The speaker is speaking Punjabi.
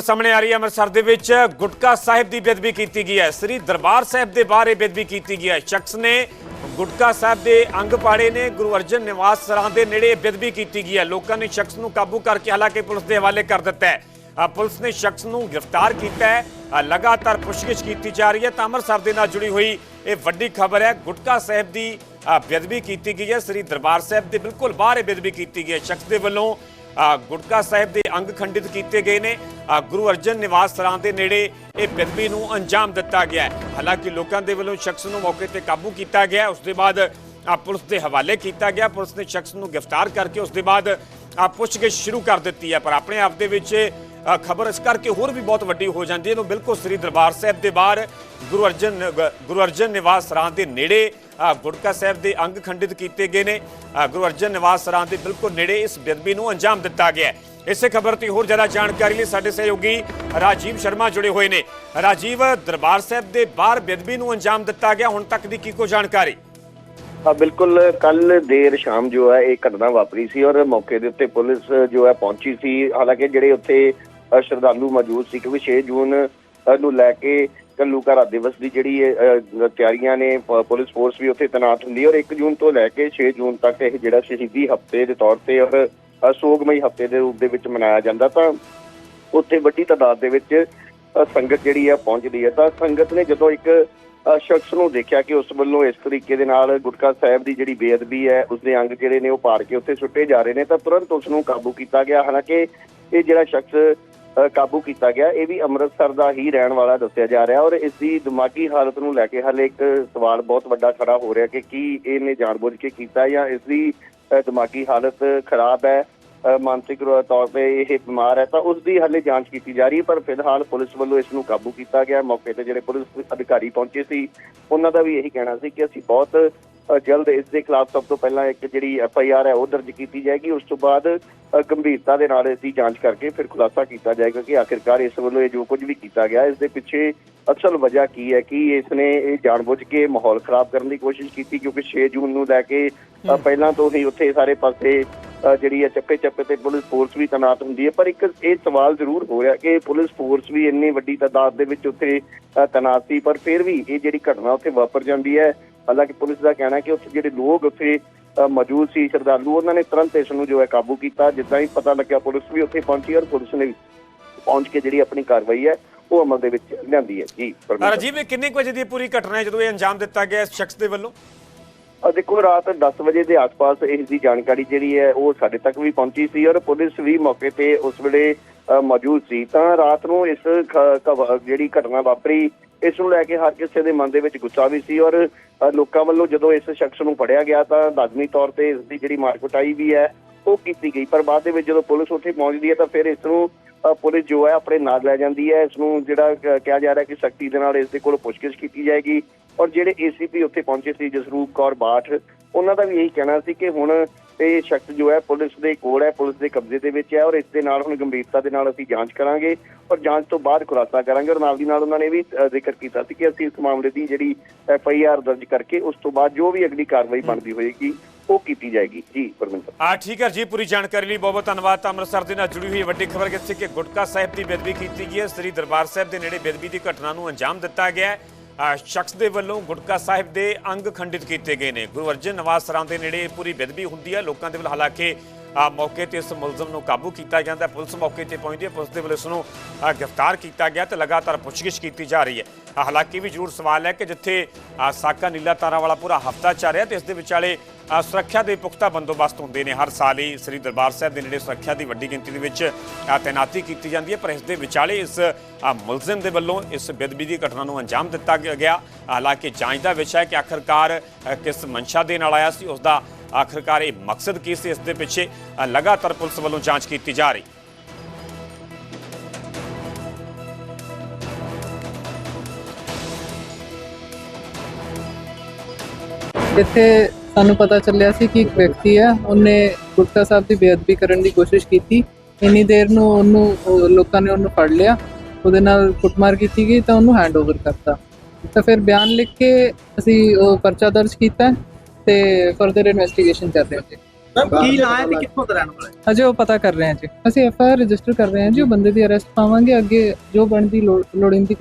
ਸਾਹਮਣੇ ਆ ਰਹੀ ਹੈ ਅੰਮ੍ਰਿਤਸਰ ਦੇ ਵਿੱਚ। ਗੁਟਕਾ ਸਾਹਿਬ ਦੀ ਬੇਦਬੀ ਕੀਤੀ ਗਈ ਹੈ। ਸ੍ਰੀ ਦਰਬਾਰ ਸਾਹਿਬ ਦੇ ਬਾਹਰ ਇਹ ਬੇਦਬੀ ਕੀਤੀ ਗਈ ਹੈ। ਸ਼ਖਸ ਨੇ ਗੁਟਕਾ ਸਾਹਿਬ ਦੇ ਅੰਗ ਪਾੜੇ ਨੇ ਗੁਰੂ ਅਰਜਨ ਨਿਵਾਸ ਸਰਾਂ ਦੇ ਨੇੜੇ ਬੇਦਬੀ ਕੀਤੀ ਗਈ ਹੈ। ਲੋਕਾਂ ਨੇ ਸ਼ਖਸ ਨੂੰ ਕਾਬੂ ਕਰਕੇ ਹਾਲਾਂਕਿ ਪੁਲਿਸ ਦੇ ਹਵਾਲੇ ਕਰ ਦਿੱਤਾ ਹੈ। ਪੁਲਿਸ ਨੇ ਸ਼ਖਸ ਨੂੰ ਗ੍ਰਿਫਤਾਰ ਕੀਤਾ ਹੈ। ਲਗਾਤਾਰ ਪੁੱਛਗਿੱਛ ਕੀਤੀ ਜਾ ਰਹੀ ਹੈ। ਤਾਂ ਅੰਮ੍ਰਿਤਸਰ ਦੇ ਨਾਲ ਜੁੜੀ ਹੋਈ ਇਹ ਵੱਡੀ ਖਬਰ ਹੈ। ਗੁਟਕਾ ਸਾਹਿਬ ਦੀ ਅ, ਬੇਦਬੀ ਕੀਤੀ ਗਈ ਹੈ। ਸ੍ਰੀ ਦਰਬਾਰ ਸਾਹਿਬ ਦੇ ਬਿਲਕੁਲ ਬਾਹਰ ਇਹ ਬੇਦਬੀ ਕੀਤੀ ਗਈ ਹੈ। ਸ਼ਖਸ ਦੇ ਵੱਲੋਂ ਗੁਟਕਾ ਸਾਹਿਬ ਦੇ ਅੰਗ ਖੰਡਿਤ ਕੀਤੇ ਗਏ ਨੇ। ਗੁਰੂ ਅਰਜਨ ਨਿਵਾਸ ਸਰਾਂ ਦੇ ਨੇੜੇ ਇਹ ਬੇਦਬੀ ਨੂੰ ਅੰਜਾਮ ਦਿੱਤਾ ਗਿਆ ਹੈ। ਹਾਲਾਂਕਿ ਲੋਕਾਂ ਦੇ ਵੱਲੋਂ ਸ਼ਖਸ ਨੂੰ ਮੌਕੇ ਤੇ ਕਾਬੂ ਕੀਤਾ ਗਿਆ ਉਸ ਦੇ ਬਾਅਦ ਪੁਲਿਸ ਦੇ ਹਵਾਲੇ ਕੀਤਾ ਗਿਆ। ਪੁਲਿਸ ਨੇ ਸ਼ਖਸ ਨੂੰ ਗ੍ਰਿਫਤਾਰ ਕਰਕੇ ਉਸ ਦੇ ਬਾਅਦ ਪੁੱਛਗਿੱਛ ਸ਼ੁਰੂ ਕਰ ਦਿੱਤੀ ਹੈ। ਪਰ ਆਪਣੇ ਆਪ ਦੇ ਵਿੱਚ ਖਬਰ ਇਸ ਕਰਕੇ ਹੋਰ ਵੀ ਬਹੁਤ ਵੱਡੀ ਹੋ ਜਾਂਦੀ ਹੈ। ਨੂੰ ਬਿਲਕੁਲ ਸ੍ਰੀ ਦਰਬਾਰ ਸਾਹਿਬ ਦੇ ਬਾਹਰ ਗੁਰੂ ਅਰਜਨ ਗੁਰੂ ਅਰਜਨ ਨਿਵਾਸ ਸਰਾਂ ਦੇ ਨੇੜੇ ਅ, ਸਾਹਿਬ ਦੇ ਅੰਗ ਖੰਡਿਤ ਕੀਤੇ ਗਏ ਨੇ। ਗੁਰੂ ਅਰਜਨ ਨਿਵਾਸ ਸਰਾਂ ਦੇ ਬਿਲਕੁਲ ਨੇੜੇ ਇਸ ਬੇਦਬੀ ਨੂੰ ਅੰਜਾਮ ਦਿੱਤਾ ਗਿਆ ਇਸੇ ਖਬਰ ਤੇ ਹੋਰ ਜ਼ਿਆਦਾ ਜਾਣਕਾਰੀ ਲਈ ਸਾਡੇ ਸਹਿਯੋਗੀ ਰਾਜੀਵ ਸ਼ਰਮਾ ਜੁੜੇ ਹੋਏ ਨੇ। ਰਾਜੀਵ ਦਰਬਾਰ ਸਾਹਿਬ ਦੇ ਬਾਹਰ ਬੇਦਬੀ ਨੂੰ ਅੰਜਾਮ ਦਿੱਤਾ ਗਿਆ ਹੁਣ ਤੱਕ ਦੀ ਕੀ ਕੋ ਜਾਣਕਾਰੀ? ਹਾਂ ਬਿਲਕੁਲ ਕੱਲ ਦੇਰ ਸ਼ਾਮ ਜੋ ਹੈ ਇਹ ਘਟਨਾ ਵਾਪਰੀ ਸੀ ਔਰ ਮੌਕੇ ਦੇ ਉੱਤੇ ਪੁਲਿਸ ਜੋ ਹੈ ਪਹੁੰਚੀ ਸੀ। ਹਾਲਾਂਕਿ ਜਿਹੜੇ ਉੱਥੇ ਸ਼ਰਧਾਲੂ ਮੌਜੂਦ ਸੀ ਕਿਉਂਕਿ 6 ਜੂਨ ਨੂੰ ਲੈ ਕੇ ਘੱਲੂਘਾਰਾ ਦਿਵਸ ਦੀ ਜਿਹੜੀ ਤਿਆਰੀਆਂ ਨੇ ਪੁਲਿਸ ਫੋਰਸ ਵੀ ਉੱਥੇ ਤੈਨਾਤ ਹੁੰਦੀ ਹੈ ਔਰ 1 ਜੂਨ ਤੋਂ ਲੈ ਕੇ 6 ਜੂਨ ਤੱਕ ਇਹ ਜਿਹੜਾ ਸ਼ਹੀਦੀ ਹਫ਼ਤੇ ਦੇ ਤੌਰ ਤੇ ਔਰ ਸੋਗਮਈ ਹਫ਼ਤੇ ਦੇ ਰੂਪ ਦੇ ਵਿੱਚ ਮਨਾਇਆ ਜਾਂਦਾ ਤਾਂ ਉੱਥੇ ਵੱਡੀ ਤਾਦਾਦ ਦੇ ਵਿੱਚ ਸੰਗਤ ਜਿਹੜੀ ਹੈ ਪਹੁੰਚਦੀ ਹੈ। ਤਾਂ ਸੰਗਤ ਨੇ ਜਦੋਂ ਇੱਕ ਸ਼ਖਸ ਨੂੰ ਦੇਖਿਆ ਕਿ ਉਸ ਵੱਲੋਂ ਇਸ ਤਰੀਕੇ ਦੇ ਨਾਲ ਗੁਟਕਾ ਸਾਹਿਬ ਦੀ ਜਿਹੜੀ ਬੇਅਦਬੀ ਹੈ, ਉਸਦੇ ਅੰਗ ਜਿਹੜੇ ਨੇ ਉਹ ਪਾੜ ਕੇ ਉੱਥੇ ਸੁੱਟੇ ਜਾ ਰਹੇ ਨੇ ਤਾਂ ਤੁਰੰਤ ਉਸ ਨੂੰ ਕਾਬੂ ਕੀਤਾ ਗਿਆ। ਹਾਲਾਂਕਿ ਇਹ ਜਿਹੜਾ ਸ਼ਖਸ ਕਾਬੂ ਕੀਤਾ ਗਿਆ। ਇਹ ਵੀ ਅੰਮ੍ਰਿਤਸਰ ਦਾ ਹੀ ਰਹਿਣ ਵਾਲਾ ਦੱਸਿਆ ਜਾ ਰਿਹਾ ਔਰ ਇਸ ਦੀ ਦਿਮਾਗੀ ਹਾਲਤ ਨੂੰ ਲੈ ਕੇ ਹਾਲੇ ਇੱਕ ਸਵਾਲ ਬਹੁਤ ਵੱਡਾ ਖੜਾ ਹੋ ਰਿਹਾ ਕਿ ਕੀ ਇਹਨੇ ਜਾਣਬੁੱਝ ਕੇ ਕੀਤਾ ਜਾਂ ਇਸ ਦੀ ਦਿਮਾਗੀ ਹਾਲਤ ਖਰਾਬ ਹੈ। ਮਾਨਸਿਕ ਤੌਰ ਤੇ ਇਹ ਬਿਮਾਰ ਹੈ ਤਾਂ ਉਸ ਦੀ ਹਾਲੇ ਜਾਂਚ ਕੀਤੀ ਜਾ ਰਹੀ ਹੈ, ਪਰ ਫਿਲਹਾਲ ਪੁਲਿਸ ਵੱਲੋਂ ਇਸ ਨੂੰ ਕਾਬੂ ਕੀਤਾ ਗਿਆ। ਮੌਕੇ ਤੇ ਜਿਹੜੇ ਪੁਲਿਸ ਅਧਿਕਾਰੀ ਪਹੁੰਚੇ ਸੀ, ਉਹਨਾਂ ਦਾ ਵੀ ਇਹੀ ਕਹਿਣਾ ਸੀ ਕਿ ਅਸੀਂ ਬਹੁਤ ਜਲਦ ਇਸ ਦੇ ਖਿਲਾਫ ਸਭ ਤੋਂ ਪਹਿਲਾਂ ਇੱਕ ਜਿਹੜੀ ਐਫ ਆਈ ਆਰ ਹੈ ਉਹ ਦਰਜ ਕੀਤੀ ਜਾਏਗੀ। ਉਸ ਤੋਂ ਬਾਅਦ ਗੰਭੀਰਤਾ ਦੇ ਨਾਲ ਇਸ ਦੀ ਜਾਂਚ ਕਰਕੇ ਫਿਰ ਖੁਲਾਸਾ ਕੀਤਾ ਜਾਏਗਾ ਕਿ ਆਖਿਰਕਾਰ ਇਸ ਵੱਲੋਂ ਇਹ ਜੋ ਕੁਝ ਵੀ ਕੀਤਾ ਗਿਆ ਇਸ ਦੇ ਪਿੱਛੇ ਅਸਲ ਵਜ੍ਹਾ ਕੀ ਹੈ ਕਿ ਇਸ ਨੇ ਇਹ ਜਾਣਬੁੱਝ ਕੇ ਮਾਹੌਲ ਖਰਾਬ ਕਰਨ ਦੀ ਕੋਸ਼ਿਸ਼ ਕੀਤੀ ਕਿਉਂਕਿ 6 ਜੂਨ ਨੂੰ ਲੈ ਕੇ ਪਹਿਲਾਂ ਤੋਂ ਹੀ ਉੱਥੇ ਸਾਰੇ ਪਾਸੇ ਜਿਹੜੀ ਹੈ ਚੱਪੇ ਚੱਪੇ ਤੇ ਪੁਲਿਸ ਫੋਰਸ ਵੀ ਤੈਨਾਤ ਹੁੰਦੀ ਹੈ। ਪਰ ਇੱਕ ਇਹ ਸਵਾਲ ਜ਼ਰੂਰ ਹੋ ਰਿਹਾ ਕਿ ਪੁਲਿਸ ਫੋਰਸ ਵੀ ਇੰਨੀ ਵੱਡੀ ਤਾਦਾਦ ਦੇ ਵਿੱਚ ਉੱਥੇ ਤੈਨਾਤ ਸੀ ਪਰ ਫਿਰ ਵੀ ਇਹ ਜਿਹੜੀ ਘਟਨਾ ਉੱਥੇ ਵਾਪਰ ਜਾਂਦੀ ਹੈ ਹਾਲਾਂਕਿ ਪੁਲਿਸ ਦਾ ਕਹਿਣਾ ਹੈ ਕਿ ਉੱਥੇ ਜਿਹੜੇ ਲੋਕ ਉੱਥੇ ਮੌਜੂਦ ਸੀ ਸ਼ਰਧਾਲੂ ਉਹਨਾਂ ਨੇ ਤੁਰੰਤ ਇਸ ਨੂੰ ਜੋ ਹੈ ਕਾਬੂ ਕੀਤਾ। ਜਿੱਦਾਂ ਹੀ ਪਤਾ ਲੱਗਿਆ ਪੁਲਿਸ ਵੀ ਉੱਥੇ ਪਹੁੰਚੀ ਔਰ ਪੁਲਿਸ ਨੇ ਪਹੁੰਚ ਕੇ ਜਿਹੜੀ ਆਪਣੀ ਕਾਰਵਾਈ ਹੈ ਉਹ ਅਮਲ ਦੇ ਵਿੱਚ ਲਿਆਂਦੀ ਹੈ। ਜੀ। ਰਾਜੀਵ ਇਹ ਕਿੰਨੇ ਵਜੇ ਦੀ ਪੂਰੀ ਘਟਨਾ ਹੈ ਜਦੋਂ ਇਹ ਅੰਜਾਮ ਦਿੱਤਾ ਗਿਆ ਇਸ ਸ਼ਖਸ ਦੇ ਵੱਲੋਂ? ਅ ਦੇਖੋ ਰਾਤ 10 ਵਜੇ ਦੇ ਆਸ-ਪਾਸ ਇਸ ਦੀ ਜਾਣਕਾਰੀ ਜਿਹੜੀ ਹੈ ਉਹ ਸਾਡੇ ਤੱਕ ਵੀ ਪਹੁੰਚੀ ਸੀ ਔਰ ਪੁਲਿਸ ਵੀ ਮੌਕੇ ਤੇ ਉਸ ਵੇਲੇ ਮੌਜੂਦ ਸੀ। ਤਾਂ ਰਾਤ ਨੂੰ ਇਸ ਜਿਹੜੀ ਘਟਨਾ ਵਾਪਰੀ ਇਸ ਨੂੰ ਲੈ ਕੇ ਹਰ ਕਿਸੇ ਦੇ ਮਨ ਦੇ ਵਿੱਚ ਗੁੱਸਾ ਵੀ ਸੀ ਔਰ ਲੋਕਾਂ ਵੱਲੋਂ ਜਦੋਂ ਇਸ ਸ਼ਖਸ ਨੂੰ ਫੜਿਆ ਗਿਆ ਤਾਂ ਲਾਜ਼ਮੀ ਤੌਰ ਤੇ ਇਸ ਦੀ ਜਿਹੜੀ ਮਾਰਕੁਟਾਈ ਵੀ ਹੈ, ਉਹ ਕੀਤੀ ਗਈ। ਪਰ ਬਾਅਦ ਦੇ ਵਿੱਚ ਜਦੋਂ ਪੁਲਿਸ ਉੱਥੇ ਪਹੁੰਚਦੀ ਹੈ ਤਾਂ ਫਿਰ ਇਸ ਨੂੰ ਪੁਲਿਸ ਜੋ ਹੈ ਆਪਣੇ ਨਾਲ ਲੈ ਜਾਂਦੀ ਹੈ। ਇਸ ਨੂੰ ਜਿਹੜਾ ਕਿਹਾ ਜਾ ਰਿਹਾ ਕਿ ਸਖਤੀ ਦੇ ਨਾਲ ਇਸ ਦੇ ਕੋਲ ਪੁੱਛਗਿੱਛ ਕੀਤੀ ਜਾਏਗੀ। ਔਰ ਜਿਹੜੇ ਏਸੀਪੀ ਉੱਥੇ ਪਹੁੰਚੇ ਸੀ ਜਸਰੂਪ ਕੌਰ ਬਾਠ, ਉਹਨਾਂ ਦਾ ਵੀ ਇਹੀ ਕਹਿਣਾ ਸੀ ਕਿ ਹੁਣ ਇਹ ਸ਼ਖਸ ਜੋ ਹੈ, ਪੁਲਿਸ ਦੇ ਕੋਲ ਹੈ, ਪੁਲਿਸ ਦੇ ਕਬਜ਼ੇ ਦੇ ਵਿੱਚ ਹੈ ਔਰ ਇਸ ਦੇ ਨਾਲ ਹੁਣ ਗੰਭੀਰਤਾ ਦੇ ਨਾਲ ਅਸੀਂ ਜਾਂਚ ਕਰਾਂਗੇ ਔਰ ਜਾਂਚ ਤੋਂ ਬਾਅਦ ਖੁਲਾਸਾ ਕਰਾਂਗੇ ਔਰ ਨਾਲ ਦੀ ਨਾਲ ਉਹਨਾਂ ਨੇ ਵੀ ਜ਼ਿਕਰ ਕੀਤਾ ਸੀ ਕਿ ਅਸੀਂ ਇਸ ਮਾਮਲੇ ਦੀ ਜਿਹੜੀ ਐਫ ਆਈ ਆਰ ਦਰਜ ਕਰਕੇ ਉਸ ਤੋਂ ਬਾਅਦ ਜੋ ਵੀ ਅਗਲੀ ਕਾਰਵਾਈ ਬਣਦੀ ਹੋਏਗੀ, ਉਹ ਕੀਤੀ ਜਾਏਗੀ। ਜੀ, ਪਰਮਿੰਦਰ ਆ ਠੀਕ ਹੈ ਜੀ, ਪੂਰੀ ਜਾਣਕਾਰੀ ਲਈ ਬਹੁਤ ਬਹੁਤ ਧੰਨਵਾਦ ਅੰਮ੍ਰਿਤਸਰ ਦੇ ਨਾਲ ਜੁੜੀ ਹੋਈ ਵੱਡੀ ਖਬਰ ਕਿੱਥੇ ਕਿ ਗੁਟਕਾ ਸਾਹਿਬ ਦੀ ਬੇਦਬੀ ਕੀਤੀ ਗਈ ਹੈ। ਸ੍ਰੀ ਦਰਬਾਰ ਸਾਹਿਬ ਦੇ ਨੇੜੇ ਬੇਦਬੀ ਦੀ ਘਟਨਾ ਨੂੰ ਅੰਜਾਮ ਦਿੱਤਾ ਗਿਆ ਹੈ। ਸ਼ਖਸ ਦੇ ਵੱਲੋਂ ਗੁਟਕਾ ਸਾਹਿਬ ਦੇ ਅੰਗ ਖੰਡਿਤ ਕੀਤੇ ਗਏ ਨੇ। ਗੁਰੂ ਅਰਜਨ ਨਿਵਾਸ ਸਰਾਂ ਦੇ ਨੇੜੇ ਇਹ ਪੂਰੀ ਬੇਦਬੀ ਹੁੰਦੀ ਹੈ। ਲੋਕਾਂ ਦੇ ਵੱਲ ਹਾਲਾਂਕਿ ਮੌਕੇ ਤੇ ਇਸ ਮੁਲਜ਼ਮ ਨੂੰ ਕਾਬੂ ਕੀਤਾ ਜਾਂਦਾ ਹੈ। ਪੁਲਿਸ ਮੌਕੇ ਤੇ ਪਹੁੰਚਦੀ ਹੈ। ਪੁਲਿਸ ਦੇ ਵੱਲੋਂ ਇਸ ਨੂੰ ਗ੍ਰਿਫਤਾਰ ਕੀਤਾ ਗਿਆ ਤੇ ਲਗਾਤਾਰ ਪੁੱਛਗਿੱਛ ਕੀਤੀ ਜਾ ਰਹੀ ਹੈ। ਆ, ਹਾਲਾਂਕਿ ਵੀ ਜ਼ਰੂਰ ਸਵਾਲ ਹੈ ਕਿ ਜਿੱਥੇ ਸਾਕਾ ਨੀਲਾ ਤਾਰਾਂ ਵਾਲਾ ਪੂਰਾ ਹਫਤਾ ਚੱਲ ਰਿਹਾ ਤੇ ਇਸ ਦੇ ਵਿਚਾਲੇ ਸੁਰੱਖਿਆ ਦੇ ਪੁਖਤਾ ਬੰਦੋਬਸਤ ਹੁੰਦੇ ਨੇ। ਹਰ ਸਾਲ ਹੀ ਸ੍ਰੀ ਦਰਬਾਰ ਸਾਹਿਬ ਦੇ ਨੇੜੇ ਸੁਰੱਖਿਆ ਦੀ ਵੱਡੀ ਗਿਣਤੀ ਦੇ ਵਿੱਚ ਆ, ਤੈਨਾਤੀ ਕੀਤੀ ਜਾਂਦੀ ਹੈ। ਪਰ ਇਸ ਦੇ ਵਿਚਾਲੇ ਇਸ ਮੁਲਜ਼ਮ ਦੇ ਵੱਲੋਂ ਇਸ ਬੇਦਬੀ ਦੀ ਘਟਨਾ ਨੂੰ ਅੰਜਾਮ ਦਿੱਤਾ ਗਿਆ- ਹਾਲਾਂਕਿ ਜਾਂਚ ਦਾ ਵਿਸ਼ਾ ਹੈ ਕਿ ਆਖਰਕਾਰ ਕਿਸ ਮਨਸ਼ਾ ਦੇ ਨਾਲ ਆਇਆ ਸੀ ਉਸ ਦਾ ਆਖਰਕਾਰ ਇਹ ਮਕਸਦ ਕੀ ਸੀ? ਇਸ ਦੇ ਪਿੱਛੇ ਲਗਾਤਾਰ ਪੁਲਿਸ ਵੱਲੋਂ ਜਾਂਚ ਕੀਤੀ ਜਾ ਰਹੀ। ਇੱਥੇ ਸਾਨੂੰ ਪਤਾ ਚੱਲਿਆ ਸੀ ਕਿ ਇੱਕ ਵਿਅਕਤੀ ਹੈ, ਉਹਨੇ ਗੁਪਤਾ ਸਾਹਿਬ ਦੀ ਬੇਅਦਬੀ ਕਰਨ ਦੀ ਕੋਸ਼ਿਸ਼ ਕੀਤੀ। ਇੰਨੀ ਦੇਰ ਨੂੰ ਉਹਨੂੰ ਲੋਕਾਂ ਨੇ ਉਹਨੂੰ ਫੜ ਲਿਆ। ਉਹਦੇ ਨਾਲ ਕੁੱਟਮਾਰ ਕੀਤੀ ਗਈ ਤਾਂ ਉਹਨੂੰ ਹੈਂਡਓਵਰ ਕਰਤਾ। ਤਾਂ ਫਿਰ ਬਿਆਨ ਲਿਖ ਕੇ ਅਸੀਂ ਉਹ ਪਰਚਾ ਦਰਜ ਕੀਤਾ। ਤੇ ਫਰਦਰ ਇਨਵੈਸਟੀਗੇਸ਼ਨ ਕਰ ਰਹੇ ਹਾਂ ਕੀ ਨਾਂ ਹੈ ਤੇ ਕਿੱਥੋਂ ਦਾ ਰਹਿਣ ਵਾਲਾ? ਹੈ ਅਜੇ ਉਹ ਪਤਾ ਕਰ ਰਹੇ ਹਾਂ ਜੀ। ਅਸੀਂ ਐਫ ਆਈ ਆਰ ਰਜਿਸਟਰ ਕਰ ਰਹੇ ਹਾਂ ਜੀ ਉਹ ਬੰਦੇ ਦੀ ਅਰੈਸਟ ਪਾਵਾਂਗੇ ਅੱਗੇ ਜੋ ਬਣਦੀ ਲੋੜ ਲੋੜੀਂਦੀ